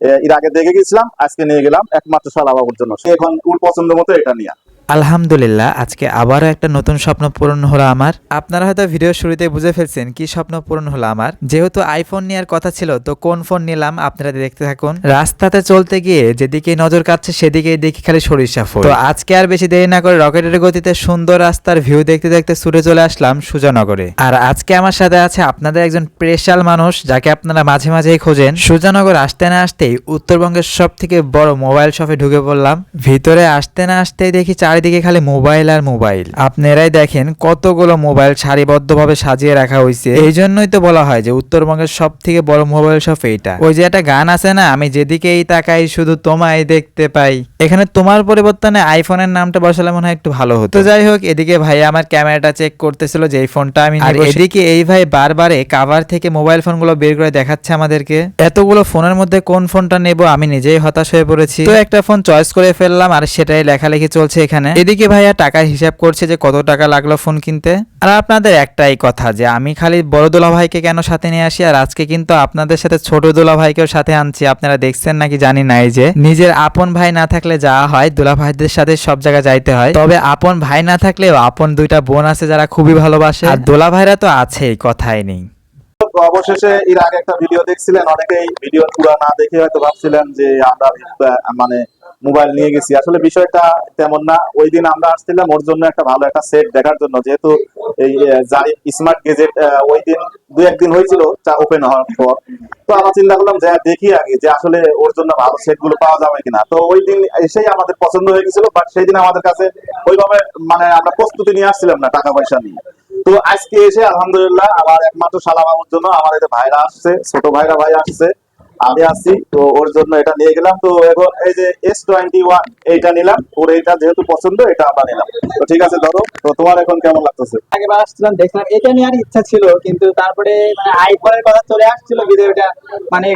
এর আগে দেখে গেছিলাম, আজকে নিয়ে গেলাম। একমাত্র শালা বাবুর জন্য। এখন উল পছন্দ মতো এটা নিয়ে। আলহামদুলিল্লাহ, আজকে আবারও একটা নতুন স্বপ্ন পূরণ হলো আমার। আপনারা হয়তো ভিডিও শুরুতে বুঝে ফেলছেন কি স্বপ্ন পূরণ হলো আমার। যেহেতু আইফোন নেওয়ার কথা ছিল, তো কোন ফোন নিলাম আপনারা দেখতে থাকুন। রাস্তাতে চলতে গিয়ে যেদিকে নজর কাটছে সেদিকেই দেখি খালি সরিষা ফুল। তো আজকে আর বেশি দেরি না করে রকেটের গতিতে সুন্দর রাস্তার ভিউ দেখতে দেখতে ছুটে চলে আসলাম সুজানগরে। আর আজকে আমার সাথে আছে আপনাদের একজন স্পেশাল মানুষ যাকে আপনারা মাঝে মাঝেই খোঁজেন। সুজানগর আসতে না আসতেই উত্তরবঙ্গের সব থেকে বড় মোবাইল শপে ঢুকে পড়লাম। ভিতরে আসতে না আসতেই দেখি চারিদিকে খালি মোবাইল আর মোবাইল। আপনারাই দেখেন কতগুলো মোবাইল সারিবদ্ধভাবে সাজিয়ে রাখা হয়েছে এই জন্যই তো বলা হয় যে উত্তরবঙ্গের সব থেকে বড় মোবাইল শপ এইটা। ওই যে একটা গান আছে না আমি যেদিকেই তাকাই শুধু তোমায় দেখতে পাই। এখানে তোমার পরিবর্তনে আইফোনের নামটা বসালে মনে হয় একটু ভালো হতো। তো যাই হোক এদিকে ভাই আমার ক্যামেরাটা চেক করতেছিল যে এই ফোনটা আমি আর এদিকে এই ভাই বারবারে কাভার থেকে মোবাইল ফোনগুলো বের করে দেখাচ্ছে আমাদেরকে। এতগুলো ফোনের মধ্যে কোন ফোনটা নেব আমি নিজেই হতাশ হয়ে পড়েছি। তো একটা ফোন চয়েস করে ফেললাম আর সেটাই লেখালেখি চলছে এখানে। এদিকে ভাইয়া টাকার হিসাব করছে যে কত টাকা লাগল ফোন কিনতে। আর আপনাদের একটাই কথা যে আমি খালি বড় দোলা ভাইকে কেন সাথে নিয়ে আসি, আর আজকে কিন্তু আপনাদের সাথে ছোট দোলা ভাইকেও সাথে আনছি। আপনারা দেখছেন নাকি জানি নাই যে, নিজের আপন ভাই না থাকলে যাওয়া হয়, দোলা ভাইদের সাথে সব জায়গায় যাইতে হয়। তবে আপন ভাই না থাকলেও আপন দুইটা বোন আছে যারা খুবই ভালোবাসে। আর দোলা ভাইরা তো আছেই, কথাই নেই। তো অবশেষে এর আগে একটা ভিডিও দেখছিলেন, অনেকেই ভিডিও পুরো না দেখে হয়তো ভাবছিলেন যে আমরা মানে মোবাইল নিয়ে গেছি। আসলে বিষয়টা তেমন না। ওই দিন আমরা আসছিলাম, ওর জন্য একটা ভালো একটা সেট দেখার জন্য। যেহেতু এই স্মার্ট গেজেট ওই দিন দু একদিন হয়েছিল ওপেন হওয়ার পর। তো আমরা চিন্তা করলাম যে দেখি আগে যে আসলে ওর জন্য ভালো সেটগুলো পাওয়া যাবে কিনা। তো ওই দিন এসেই আমাদের পছন্দ হয়ে গেছিল বাট সেই দিন আমাদের কাছে ওইভাবে মানে আমরা প্রস্তুতি নিয়ে আসছিলাম না টাকা পয়সা নিয়ে। তো আজকে এসে আলহামদুলিল্লাহ আমার একমাত্র শালা বাবুর জন্য আমার যে ভাইরা আসছে ছোট ভাইরা ভাই আসছে আমি আসছি তো ওর জন্য এটা নিয়ে গেলাম। তো এখন এই যে এস টোয়েন্টি ওয়ান এইটা নিলাম ওর এইটা যেহেতু পছন্দ এটা আমরা নিলাম। তো ঠিক আছে ধরো তো তোমার এখন কেমন লাগতেছে? আগেবার আসছিলাম দেখলাম এটা নিয়ে আর ইচ্ছা ছিল কিন্তু তারপরে মানে আইফোনের কথা চলে আসছিল ভিডিওটা মানে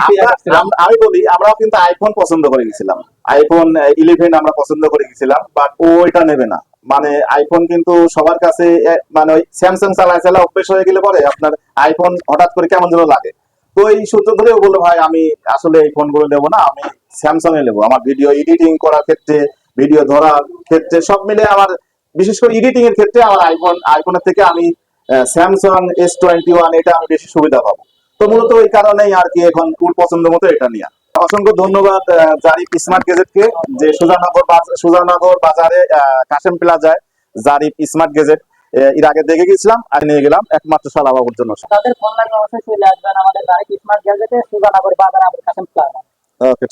আমি বলি আমরাও কিন্তু আইফোন পছন্দ করে গেছিলাম। আইফোন ইলেভেন আমরা পছন্দ করে গেছিলাম বাট ও এটা নেবে না। মানে আইফোন কিন্তু সবার কাছে মানে ওই স্যামসাং চালায় চালা অভ্যেস হয়ে গেলে পরে আপনার আইফোন হঠাৎ করে কেমন যেন লাগে। তো এই সূত্র ধরেও বলল, ভাই, আমি আসলে এই ফোনগুলো নেব না, আমি স্যামসাং এ নেব। আমার ভিডিও এডিটিং করার ক্ষেত্রে ভিডিও ধরার ক্ষেত্রে সব মিলে আমার, বিশেষ করে এডিটিং এর ক্ষেত্রে আমার আইফোন আইফোনের থেকে আমি স্যামসাং এস টোয়েন্টি ওয়ান এটা আমি বেশি সুবিধা পাবো। তো মূলত এই কারণেই আর কি এখন কুল পছন্দ মতো এটা নিয়ে। অসংখ্য ধন্যবাদ জারিফ স্মার্ট গেজেটকে যে সুজানগর সুজানগর বাজারে কাশেম প্লাজায় জারিফ স্মার্ট গেজেট। এর আগে দেখে গেছিলাম আর নিয়ে গেলাম একমাত্র শালা বাবুর জন্য। তাদের ফোন অবশ্যই চলে আসবেন আমাদের জারিফ স্মার্ট গেজেটে সুজানগর বাজার আমাদের কাসেম প্লাজা। ওকে